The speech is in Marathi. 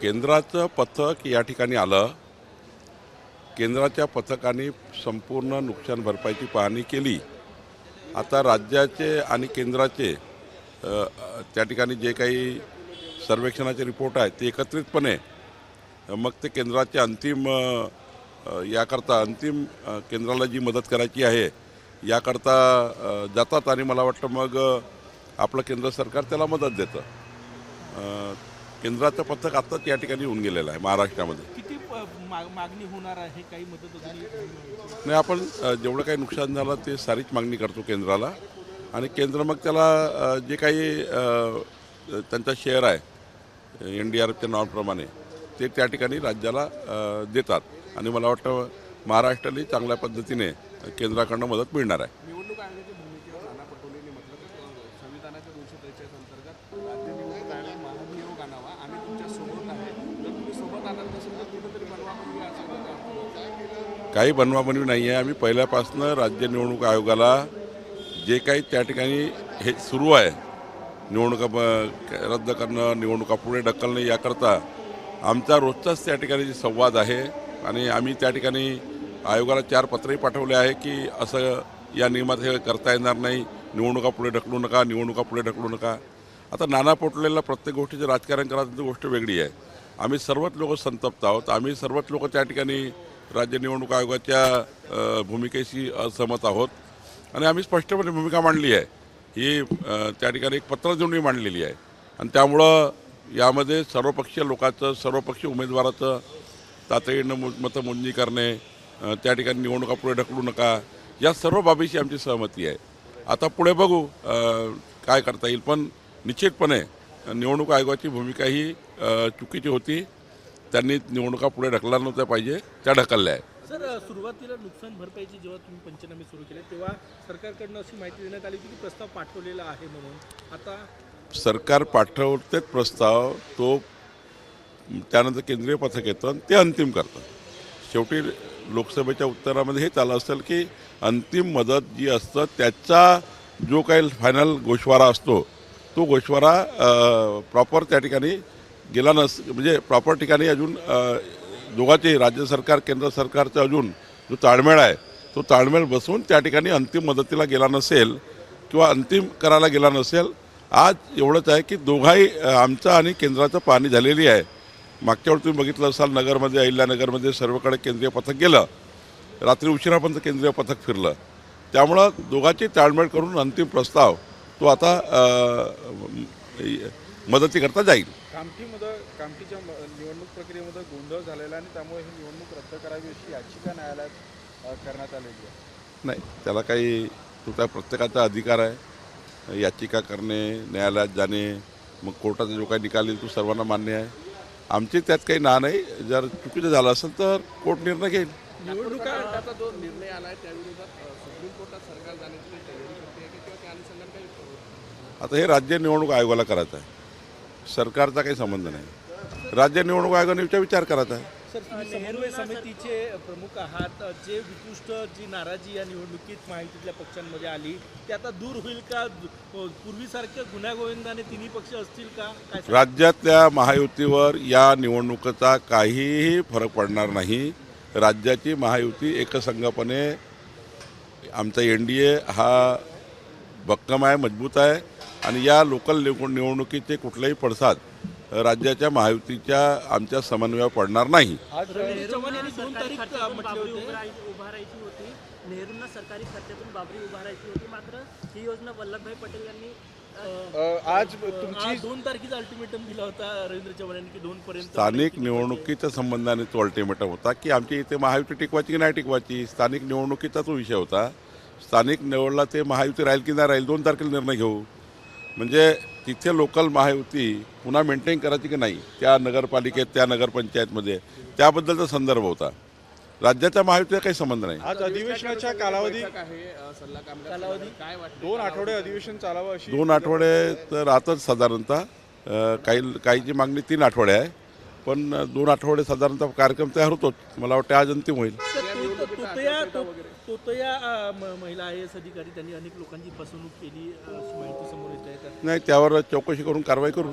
केंद्राचं पथक या ठिकाणी आलं. केंद्राच्या पथकाने संपूर्ण नुकसान भरपाईची पाहणी केली. आता राज्याचे आणि केंद्राचे त्या ठिकाणी जे काही सर्वेक्षणाचे रिपोर्ट आहेत ते एकत्रितपणे मग ते केंद्राचे अंतिम याकरता अंतिम केंद्राला जी मदत करायची आहे याकरता जातात आणि मला वाटतं मग आपलं केंद्र सरकार त्याला मदत देतं. केंद्राचं पथक आत्ताच या ठिकाणी येऊन गेलेलं आहे महाराष्ट्रामध्ये. किती मागणी होणार आहे? काही मदत नाही आपण अ, जेवढं काही नुकसान झालं ते सारीच मागणी करतो केंद्राला. आणि केंद्र मग त्याला अ, जे काही अ, त्यांचा शेअर आहे एन डी आर एफच्या नावाप्रमाणे ते त्या ठिकाणी राज्याला अ, देतात. आणि मला वाटतं महाराष्ट्रालाही चांगल्या पद्धतीने केंद्राकडनं मदत मिळणार आहे. काही बनवाबनवी नाही आहे आम्ही पहिल्यापासून राज्य निवडणूक आयोगाला जे काही त्या ठिकाणी हे सुरू आहे निवडणुका ब- रद्द करणं निवडणुका पुढे ढकलणं याकरता आमचा रोजचाच त्या ठिकाणी संवाद आहे. आणि आम्ही त्या ठिकाणी आयोगाला चार पत्रही पाठवले आहे की असं या नियमात हे करता येणार नाही. निवडणुका पुढे ढकलू नका निवडणुका पुढे ढकलू नका. आता नाना पोटलेला प्रत्येक गोष्टीचं राजकारण करायचं गोष्ट वेगळी आहे. आम्ही सर्वच लोक संतप्त आहोत. आम्ही सर्वच लोक त्या ठिकाणी राज्य निवडणूक आयोगाच्या भूमिकेशी असहमत आहोत. आणि आम्ही स्पष्टपणे भूमिका मांडली आहे. ही त्या ठिकाणी एक पत्र देऊनही मांडलेली आहे. आणि त्यामुळं यामध्ये सर्वपक्षीय लोकांचं सर्वपक्षीय उमेदवाराचं तातडीनं मु मतमोजणी करणे त्या ठिकाणी निवडणुका पुढे ढकलू नका या सर्व बाबीशी आमची सहमती आहे. आता पुढे बघू काय करता येईल. पण निश्चितपणे निवडणूक आयोगाची भूमिका ही चुकीची होती. त्यांनी निवडणुका पुढे ढकलल्या नव्हत्या पाहिजे त्या ढकलल्या आहे सर सुरुवातीला नुकसान भरपाईची जेव्हा तुम्ही पंचनामे सुरू केले तेव्हा सरकारकडनं अशी माहिती देण्यात आली की प्रस्ताव पाठवलेला आहे म्हणून. आता सरकार पाठवतेच प्रस्ताव तो त्यानंतर केंद्रीय पथक येतं आणि ते अंतिम करतं. शेवटी लोकसभेच्या उत्तरामध्ये हेच आलं असेल की अंतिम मदत जी असतं त्याचा जो काही फायनल गोषवारा असतो तो गोशवारा प्रॉपर त्या ठिकाणी गेला नस म्हणजे प्रॉपर ठिकाणी अजून दोघांचे राज्य सरकार केंद्र सरकारचं अजून जो ताळमेळ आहे तो ताळमेळ बसून त्या ठिकाणी अंतिम मदतीला गेला नसेल किंवा अंतिम करायला गेला नसेल आज एवढंच आहे की दोघाही आमचं आणि केंद्राचं पाहणी झालेली आहे. मागच्या वेळी तुम्ही बघितलं असाल नगरमध्ये अहिल्यानगरमध्ये सर्वकडे केंद्रीय पथक गेलं. रात्री उशिरापर्यंत केंद्रीय पथक फिरलं. त्यामुळं दोघांची ताळमेळ करून अंतिम प्रस्ताव तो आता मदतीकरता जाईल. कामठीमध्ये कामठीच्या म- निवडणूक प्रक्रियेमध्ये गोंधळ झालेला आणि त्यामुळे ही निवडणूक रद्द करावी अशी याचिका न्यायालयात करण्यात आलेली आहे. नाही त्याला काही तो त्या प्रत्येकाचा अधिकार आहे. याचिका करणे न्यायालयात जाणे मग कोर्टाचा जो काही निकाल येईल तो सर्वांना मान्य आहे. आमची त्यात काही ना नाही जर चुकीचं झालं असेल तर कोर्ट निर्णय घेईल. निवडणुका जो निर्णय आला आहे त्याविरोधात सुप्रीम कोर्टात सरकार जाण्याची तयारी करते आहे किंवा त्या अनुषंगाने काही आता हे राज्य निवडणूक आयोगाला करायचं आहे. सरकारचा काही संबंध नाही. राज्य निवडणूक आयोगाने विचार करायचा आहे. सर समितीचे प्रमुख आहात. जे विपुष्ट जी नाराजी या निवडणुकीत माहितीतल्या पक्षांमध्ये आली ती आता दूर होईल का? पूर्वीसारख्या गुन्ह्यागोविंदाने तिन्ही पक्ष असतील का? राज्यातल्या महायुतीवर या निवडणुकीचा काहीही फरक पडणार नाही. राज्याची महायुती एकसंघपणे आमचा एन डी ए हा भक्कम आहे मजबूत आहे आणि या लोकल निव- निवडणुकीचे कुठलेही पडसाद राज्याच्या महायुतीच्या आमच्या समन्वयावर पडणार नाही. नेहरूंना सरकारी खात्यातून बाबरी उभारायची होती. मात्र ही योजना वल्लभभाई पटेल यांनी आज तुमची आज दोन तारखेचा अल्टिमेटम दिला होता रवींद्र चव्हाण यांनी की दोन पर्यंत स्थानिक निवडणुकीच्या संबंधाने तो अल्टिमेटम होता की आमची इथे महायुती टिकवायची की नाही टिकवायची? स्थानिक निवडणुकीचा तो विषय होता. स्थानिक निवडला ते महायुती राहील की नाही राहील दोन तारखेला निर्णय घेऊ. म्हणजे तिथे लोकल महायुती पुन्हा मेंटेन करायची की नाही? त्या नगरपालिकेत त्या नगरपंचायतमध्ये. त्याबद्दलचा संदर्भ होता. राज्याच्या महायुतीचा काही संबंध नाही. आज अधिवेशनाच्या कालावधी कालावधी? काय वाटतं दोन आठवडे अधिवेशन चालावं अशी दोन आठवडे तर राहतच साधारणतः. काही काहीची मागणी तीन आठवडे आहे. पण दोन आठवडे साधारणतः कार्यक्रम तयार होतोच. मला वाटतं आज अंतिम होईल. महिला आय एस अधिकारी त्यांनी अनेक लोकांची फसवणूक केली माहिती समोर येत नाही त्यावर चौकशी करून कारवाई करू.